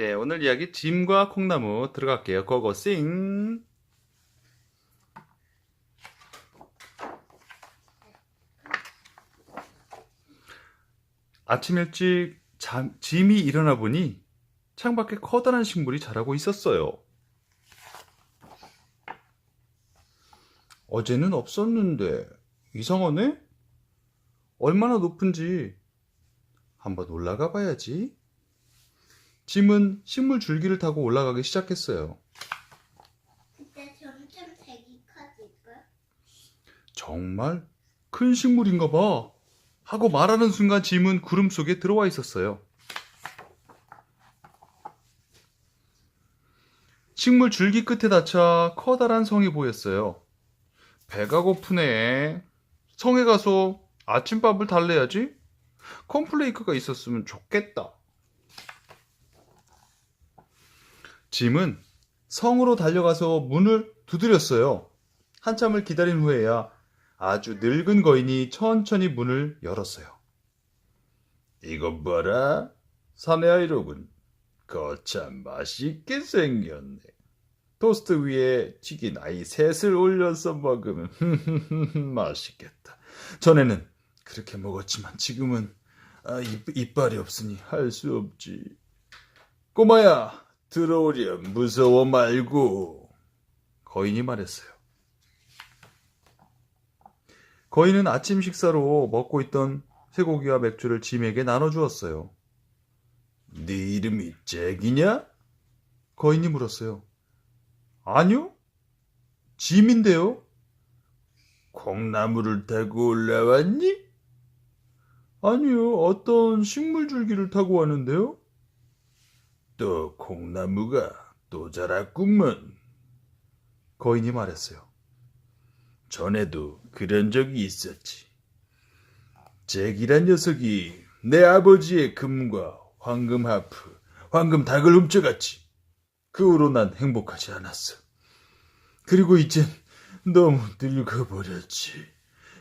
네, 오늘 이야기 짐과 콩나무 들어갈게요. 고고 싱. 아침 일찍 잠- 짐이 일어나 보니 창밖에 커다란 식물이 자라고 있었어요. 어제는 없었는데 이상하네? 얼마나 높은지 한번 올라가 봐야지. 짐은 식물 줄기를 타고 올라가기 시작했어요. 그때 점점 색이 커질걸? 정말 큰 식물인가 봐. 하고 말하는 순간 짐은 구름 속에 들어와 있었어요. 식물 줄기 끝에 닿자 커다란 성이 보였어요. 배가 고프네. 성에 가서 아침밥을 달래야지. 콘플레이크가 있었으면 좋겠다. 짐은 성으로 달려가서 문을 두드렸어요. 한참을 기다린 후에야 아주 늙은 거인이 천천히 문을 열었어요. 이것 봐라. 사내 아이로군. 거참 맛있게 생겼네. 토스트 위에 튀긴 아이 셋을 올려서 먹으면 맛있겠다. 전에는 그렇게 먹었지만 지금은 아, 입, 이빨이 없으니 할 수 없지. 꼬마야, 들어오렴. 무서워 말고. 거인이 말했어요. 거인은 아침 식사로 먹고 있던 쇠고기와 맥주를 짐에게 나눠주었어요. 네 이름이 잭이냐? 거인이 물었어요. 아니요. 짐인데요. 콩나무를 타고 올라왔니? 아니요. 어떤 식물 줄기를 타고 왔는데요. 또 콩나무가 또 자랐구먼. 거인이 말했어요. 전에도 그런 적이 있었지. 잭이란 녀석이 내 아버지의 금과 황금 하프, 황금 닭을 훔쳐갔지. 그 후로 난 행복하지 않았어. 그리고 이젠 너무 늙어버렸지.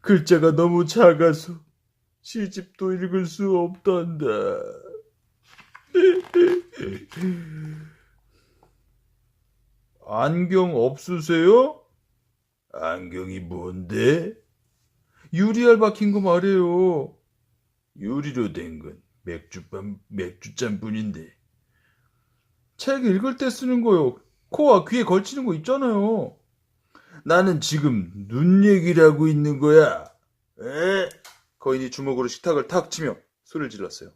글자가 너무 작아서 시집도 읽을 수 없단다. 안경 없으세요? 안경이 뭔데? 유리알 박힌 거 말이에요. 유리로 된 건 맥주잔, 맥주잔뿐인데. 책 읽을 때 쓰는 거요. 코와 귀에 걸치는 거 있잖아요. 나는 지금 눈 얘기를 하고 있는 거야. 에? 거인이 주먹으로 식탁을 탁 치며 소리를 질렀어요.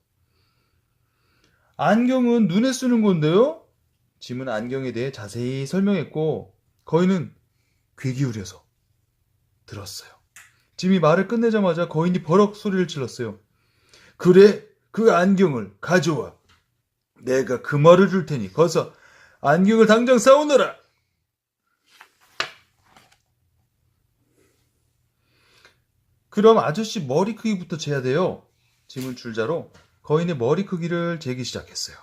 안경은 눈에 쓰는 건데요? 짐은 안경에 대해 자세히 설명했고, 거인은 귀 기울여서 들었어요. 짐이 말을 끝내자마자 거인이 버럭 소리를 질렀어요. 그래, 그 안경을 가져와. 내가 그 말을 줄 테니 거서 안경을 당장 사오너라. 그럼 아저씨 머리 크기부터 재야 돼요. 짐은 줄자로 거인의 머리 크기를 재기 시작했어요.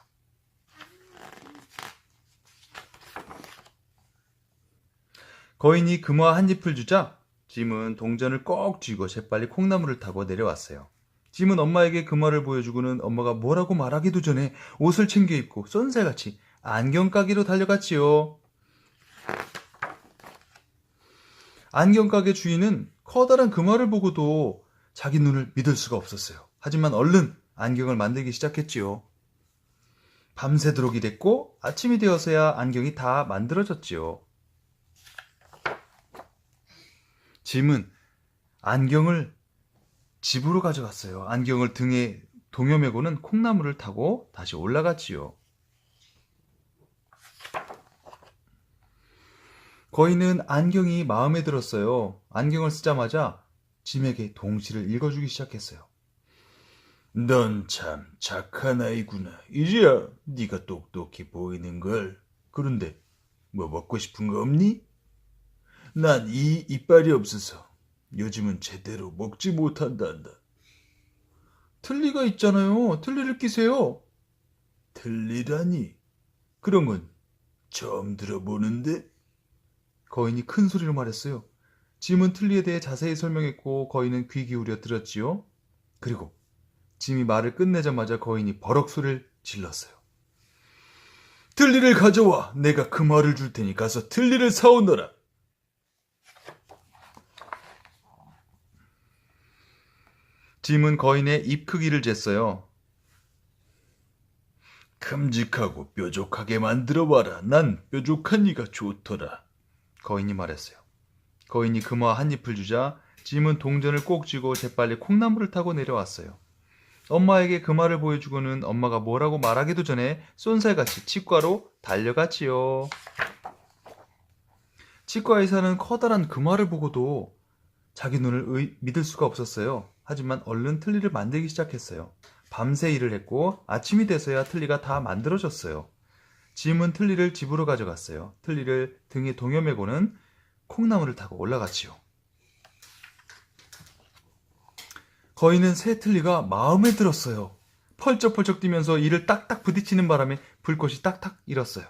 거인이 금화 한 잎을 주자 짐은 동전을 꼭 쥐고 재빨리 콩나무를 타고 내려왔어요. 짐은 엄마에게 금화를 보여주고는 엄마가 뭐라고 말하기도 전에 옷을 챙겨 입고 쏜살같이 안경 가게로 달려갔지요. 안경 가게 주인은 커다란 금화를 보고도 자기 눈을 믿을 수가 없었어요. 하지만 얼른 안경을 만들기 시작했지요. 밤새도록 일했고 아침이 되어서야 안경이 다 만들어졌지요. 짐은 안경을 집으로 가져갔어요. 안경을 등에 동여매고는 콩나무를 타고 다시 올라갔지요. 거인은 안경이 마음에 들었어요. 안경을 쓰자마자 짐에게 동시를 읽어주기 시작했어요. 넌 참 착한 아이구나. 이제야 네가 똑똑히 보이는 걸. 그런데 뭐 먹고 싶은 거 없니? 난 이 이빨이 없어서 요즘은 제대로 먹지 못한단다. 틀니가 있잖아요. 틀니를 끼세요. 틀니라니? 그런 건 처음 들어보는데? 거인이 큰 소리로 말했어요. 짐은 틀니에 대해 자세히 설명했고 거인은 귀 기울여 들었지요. 그리고 짐이 말을 끝내자마자 거인이 버럭 소리를 질렀어요. 틀니를 가져와. 내가 그 말을 줄 테니 가서 틀니를 사오너라. 짐은 거인의 입 크기를 쟀어요. 큼직하고 뾰족하게 만들어봐라. 난 뾰족한 이가 좋더라. 거인이 말했어요. 거인이 금화 한 잎을 주자 짐은 동전을 꼭 쥐고 재빨리 콩나물을 타고 내려왔어요. 엄마에게 그 말을 보여주고는 엄마가 뭐라고 말하기도 전에 쏜살같이 치과로 달려갔지요. 치과 의사는 커다란 금화를 보고도 자기 눈을 의- 믿을 수가 없었어요. 하지만 얼른 틀니를 만들기 시작했어요. 밤새 일을 했고 아침이 돼서야 틀니가 다 만들어졌어요. 짐은 틀니를 집으로 가져갔어요. 틀니를 등에 동여매고는 콩나물을 타고 올라갔지요. 거인은 새 틀니가 마음에 들었어요. 펄쩍펄쩍 뛰면서 이를 딱딱 부딪히는 바람에 불꽃이 딱딱 일었어요.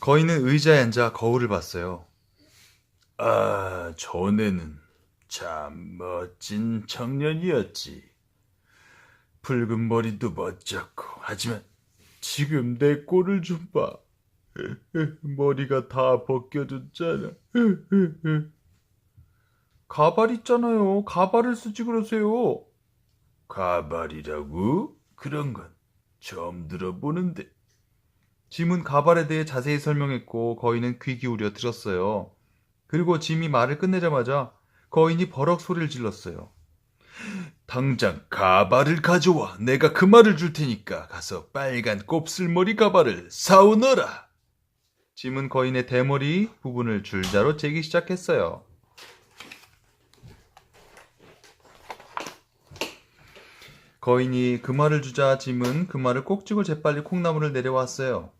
거인은 의자에 앉아 거울을 봤어요. 아, 전에는 참 멋진 청년이었지. 붉은 머리도 멋졌고, 하지만 지금 내 꼴을 좀 봐. 머리가 다 벗겨졌잖아. 가발 있잖아요. 가발을 쓰지 그러세요. 가발이라고? 그런 건 처음 들어보는데. 짐은 가발에 대해 자세히 설명했고 거인은 귀 기울여 들었어요. 그리고 짐이 말을 끝내자마자 거인이 버럭 소리를 질렀어요. 당장 가발을 가져와. 내가 그 말을 줄 테니까 가서 빨간 곱슬머리 가발을 사오너라. 짐은 거인의 대머리 부분을 줄자로 재기 시작했어요. 거인이 그 말을 주자 짐은 그 말을 꼭 쥐고 재빨리 콩나물을 내려왔어요.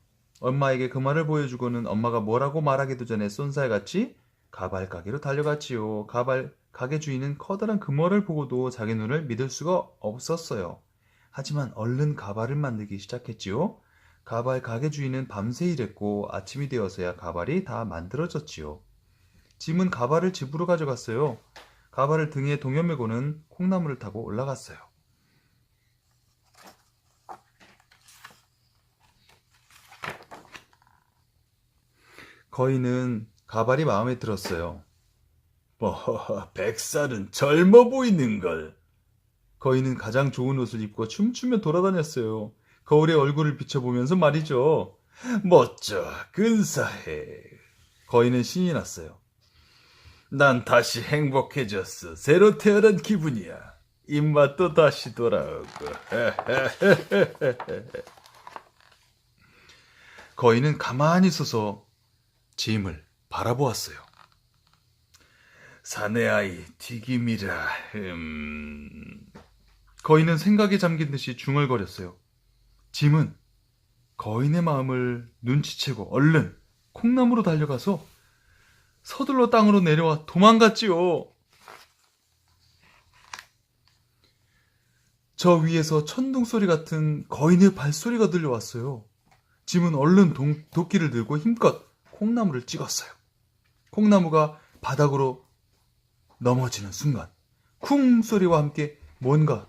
엄마에게 그 말을 보여주고는 엄마가 뭐라고 말하기도 전에 쏜살같이 가발 가게로 달려갔지요. 가발 가게 주인은 커다란 금어를 보고도 자기 눈을 믿을 수가 없었어요. 하지만 얼른 가발을 만들기 시작했지요. 가발 가게 주인은 밤새 일했고 아침이 되어서야 가발이 다 만들어졌지요. 짐은 가발을 집으로 가져갔어요. 가발을 등에 동여매고는 콩나물을 타고 올라갔어요. 거인은 가발이 마음에 들었어요. 뭐, 백살은 젊어 보이는걸. 거인은 가장 좋은 옷을 입고 춤추며 돌아다녔어요. 거울에 얼굴을 비춰보면서 말이죠. 멋져, 근사해. 거인은 신이 났어요. 난 다시 행복해졌어. 새로 태어난 기분이야. 입맛도 다시 돌아오고. 거인은 가만히 서서 짐을 바라보았어요. 사내 아이 튀김이라. 음... 거인은 생각에 잠긴 듯이 중얼거렸어요. 짐은 거인의 마음을 눈치채고 얼른 콩나무로 달려가서 서둘러 땅으로 내려와 도망갔지요. 저 위에서 천둥 소리 같은 거인의 발소리가 들려왔어요. 짐은 얼른 동- 도끼를 들고 힘껏 콩나무를 찍었어요. 콩나무가 바닥으로 넘어지는 순간 쿵 소리와 함께 뭔가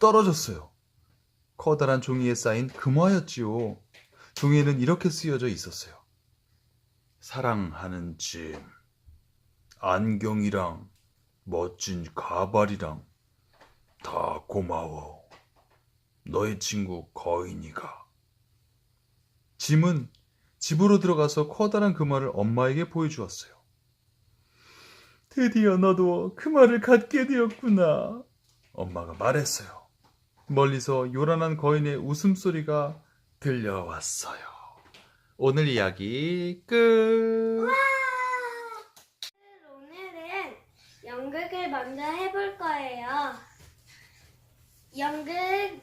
떨어졌어요. 커다란 종이에 쌓인 금화였지요. 종이에는 이렇게 쓰여져 있었어요. 사랑하는 짐, 안경이랑 멋진 가발이랑 다 고마워. 너의 친구 거인이가. 짐은 집으로 들어가서 커다란 금화를 엄마에게 보여주었어요. 드디어 너도 금화를 갖게 되었구나. 엄마가 말했어요. 멀리서 요란한 거인의 웃음소리가 들려왔어요. 오늘 이야기 끝. 오늘은 연극을 먼저 해볼 거예요. 연극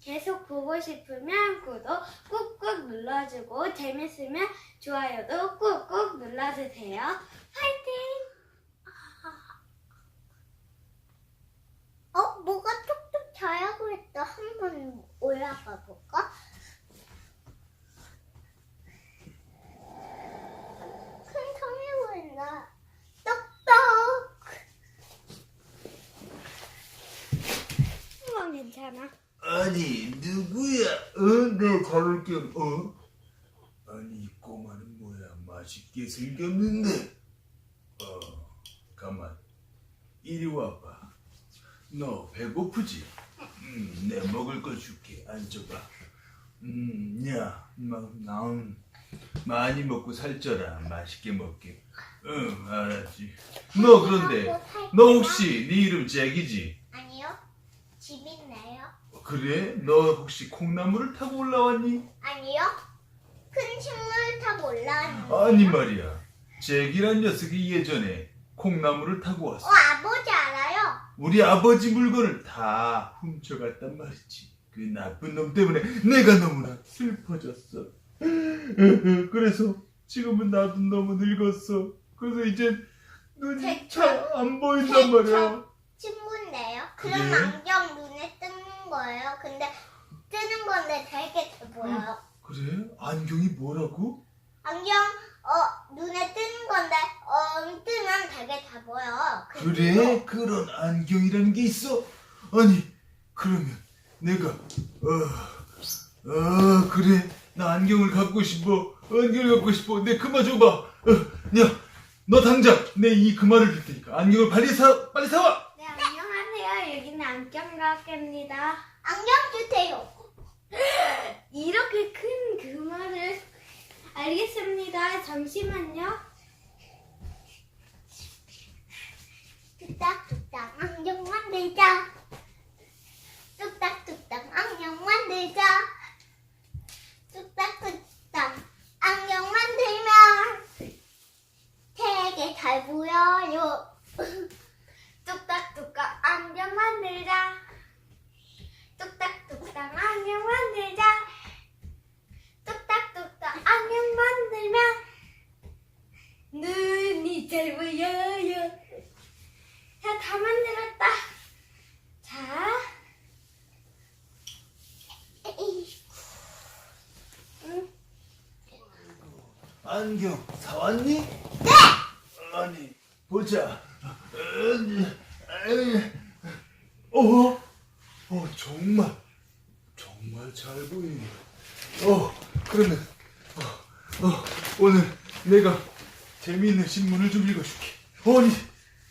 계속 보고 싶으면 구독 꾹꾹 눌러주고 재밌으면 좋아요도 꾹꾹 눌러주세요. 파이팅! 어, 뭐가 있다. 한번 올라가 볼까? 큰 성이 보인다. 똑똑! 있잖아. 아니 누구야? 어? 내 잡을 겸 어? 아니 이 꼬마는 뭐야? 맛있게 생겼는데. 어, 가만. 이리 와봐. 너 배고프지? 앉아봐. 음, 야, 막 나은 많이 먹고 살쪄라. 맛있게 먹게. 응, 알았지. 너 그런데 너 혹시 네 이름 잭이지? 아니요. 집 있나요? 그래? 너 혹시 콩나물을 타고 올라왔니? 아니요. 큰 식물 타고 올라왔는데. 아니 말이야. 잭이란 녀석이 예전에 콩나물을 타고 어, 왔어. 아버지 알아요? 우리 아버지 물건을 다 훔쳐갔단 말이지. 그 나쁜 놈 때문에 내가 너무나 슬퍼졌어. 그래서 지금은 나도 너무 늙었어. 그래서 이제 눈이 잘 안 보인단 말이야. 친구인데요. 그럼 그래? 안경 눈에 뜨는 거예요. 근데 뜨는 건데 되게 잘 보여요. 그래? 안경이 뭐라고? 안경 어 눈에 뜨는 건데 어 뜨면 되게 잘 보여. 그래? 그런 안경이라는 게 있어? 아니, 그러면 내가, 어, 어, 그래. 나 안경을 갖고 싶어. 안경을 갖고 싶어. 내 금화 줘봐. 어, 야, 너 당장 내이 금화를 줄 테니까 안경을 빨리 사, 빨리 사와! 네, 안녕하세요. 여기는 안경 가게입니다. 안경 주세요. 이렇게 큰 금화를 알겠습니다. 잠시만요. 뚝딱뚝딱 안경 만들자. 뚝딱뚝딱 안경 만들자. 뚝딱뚝딱 안경 만들면 되게 잘 보여요. 뚝딱뚝딱 안경 만들자. 뚝딱뚝딱 안경 만들자. 뚝딱뚝딱 안경 만들면 눈이 잘 보여요. 자, 다 만들었다. 자, 음, 안경 사왔니? 네! 아니, 보자. 어? 어, 정말, 정말 잘 보이네. 어, 그러면, 어, 어, 오늘 내가 재미있는 신문을 좀 읽어줄게. 아니,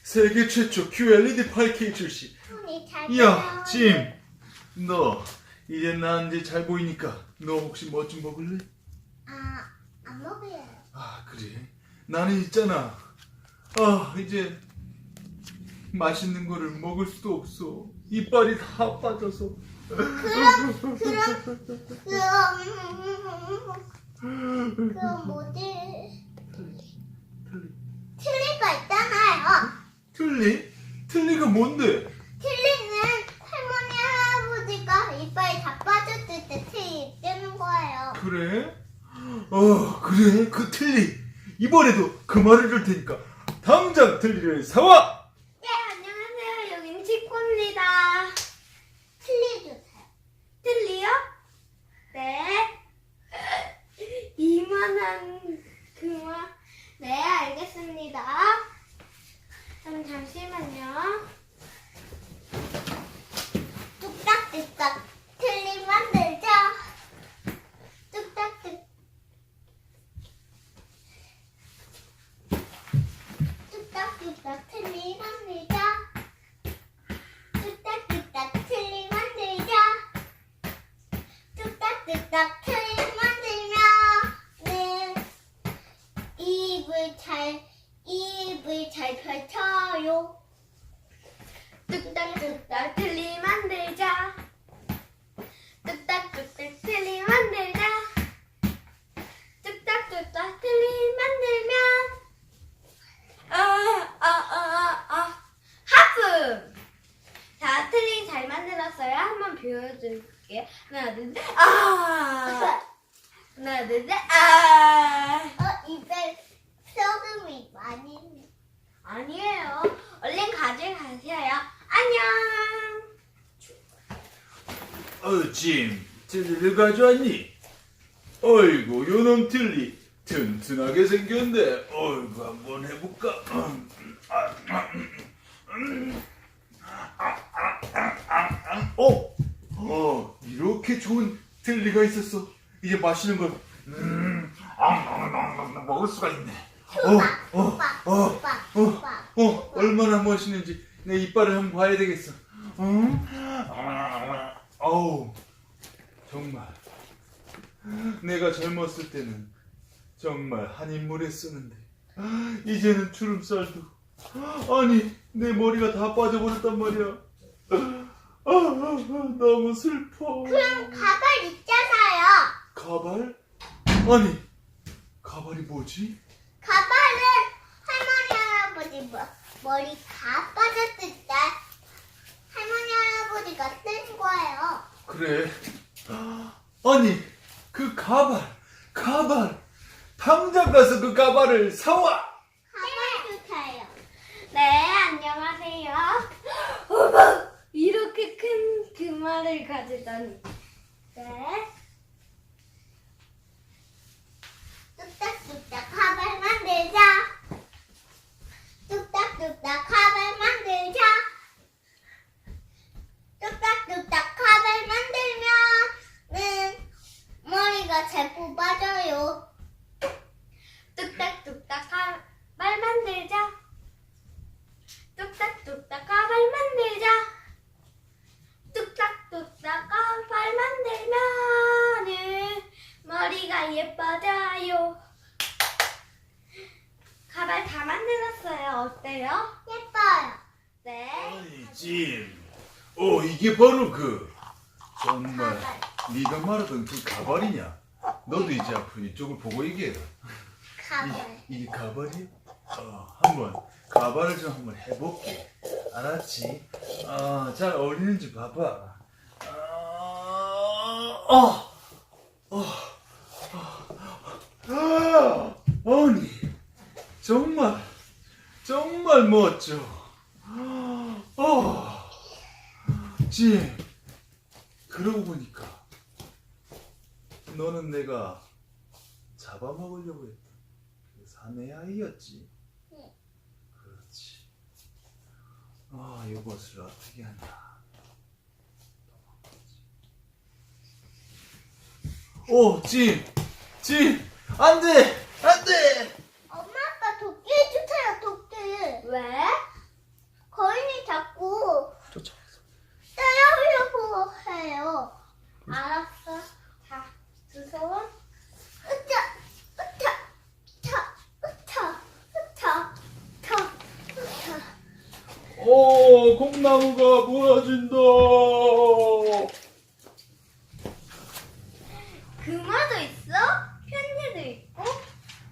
세계 최초 QLED 8K 출시. 손이 잘 야, 보여요. 짐, 너, 이제 난 이제 잘 보이니까, 너 혹시 뭐 좀 먹을래? 아, 안 먹어요. 아 그래? 나는 있잖아 아 이제 맛있는 거를 먹을 수도 없어 이빨이 다 빠져서 그럼, 그럼 뭐지? 틀리 틀리가 있잖아요. 틀리? 틀리가 뭔데? 틀리는 할머니, 할아버지가 이빨이 다 빠졌을 때 틀리 뜨는 거예요. 그래? 어 그래 그 틀리 이번에도 그 말을 줄 테니까 당장 틀리를 사와 네, 안녕하세요. 여긴 치코입니다. 틀리 주세요. 틀리요? 네. 이만한 그만. 네, 알겠습니다. 그럼 잠시만요. 뚝딱뚝딱 틀리 만들자. 뚝딱뚝. 뚝딱뚝딱 틀리 만들자. 뚝딱뚝딱 틀리 만들자. 뚝딱뚝딱 틀리 만들면은 입을 잘 입을 잘 펼쳐요. 뚝딱뚝딱 틀리 만들자. 뚝딱뚝딱 틀리 만들자. 뚝딱뚝딱 틀리 만들면 아, 아, 아, 아, 하품! 자, 틀리 잘 만들었어요. 한번 보여줄게요. 하나, 둘, 셋, 아! 하나, 둘, 셋, 아! 어 입에 소금이 많이. 있네. 아니에요. 얼른 가져가세요. 안녕! 어, 짐, 틀리를 가져왔니? 어이구, 요놈 틀리 튼튼하게 생겼네. 어이구, 한번 해볼까? 음, 아, 아, 음, 음. 아, 아, 아, 아, 아. 어, 어, 이렇게 좋은 젤리가 있었어. 이제 마시는 걸, 음, 아, 먹을 수가 있네. 어, 어, 어, 어. 어, 얼마나 멋있는지 내 이빨을 한번 봐야 되겠어. 응? 어우, 정말. 내가 젊었을 때는 정말 한 인물에 쓰는데, 이제는 주름살도, 아니, 내 머리가 다 빠져버렸단 말이야. 아, 너무 슬퍼. 그럼 가발 있잖아요. 가발? 아니, 가발이 뭐지? 가발은 할머니 할아버지 머, 머리 다 빠졌을 때 할머니 할아버지가 쓴 거예요. 그래. 아니, 그 가발, 가발. 당장 가서 그 가발을 사와! 가발 주세요. 네, 안녕하세요. 어머, 이렇게 큰그 말을 가지다니. 네. 뚝딱 뚝딱 가발 만들자. 뚝딱 뚝딱 가발 만들자. 뚝딱뚝딱 가발 만들면은 머리가 잘 뽑아져요. 뚝딱뚝딱 가발 만들자. 뚝딱뚝딱 가발 만들자. 뚝딱뚝딱 가발 만들면은 머리가 예뻐져요. 가발 다 만들었어요. 어때요? 예뻐요. 네. 아니, 진. 어, 이게 바로 그, 정말, 가발. 네가 말하던 그 가발이냐? 너도 이제 앞으로 이쪽을 보고 얘기해라. 가발. 이, 이게 가발이야? 어, 한번 가발을 좀 한번 해볼게. 알았지? 아, 잘 어울리는지 봐봐. 아, 어, 어, 아, 아니, 정말, 정말 멋져. 어, 지, 그러고 보니까 너는 내가 잡아먹으려고 했던 그 사내 아이였지. 네. 그렇지. 아, 이것을 어떻게 하냐. 오, 진, 진, 안 돼, 안 돼. 엄마 아빠 도끼 해주세요 도끼. 왜? 거인이 자꾸 쫓아왔어. 때려려고 해요. 알았어. 으차, 으차, 으차, 으차, 으차. 오, 콩나무가 무너진다. 금화도 있어? 편지도 있고?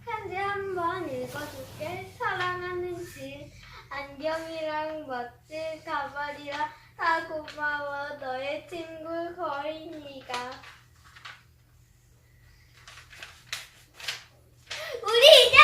편지 한번 읽어줄게. 사랑하는 집. 안경이랑 멋진 가발이랑 다 고마워. 너의 친구 거인이가. 无敌。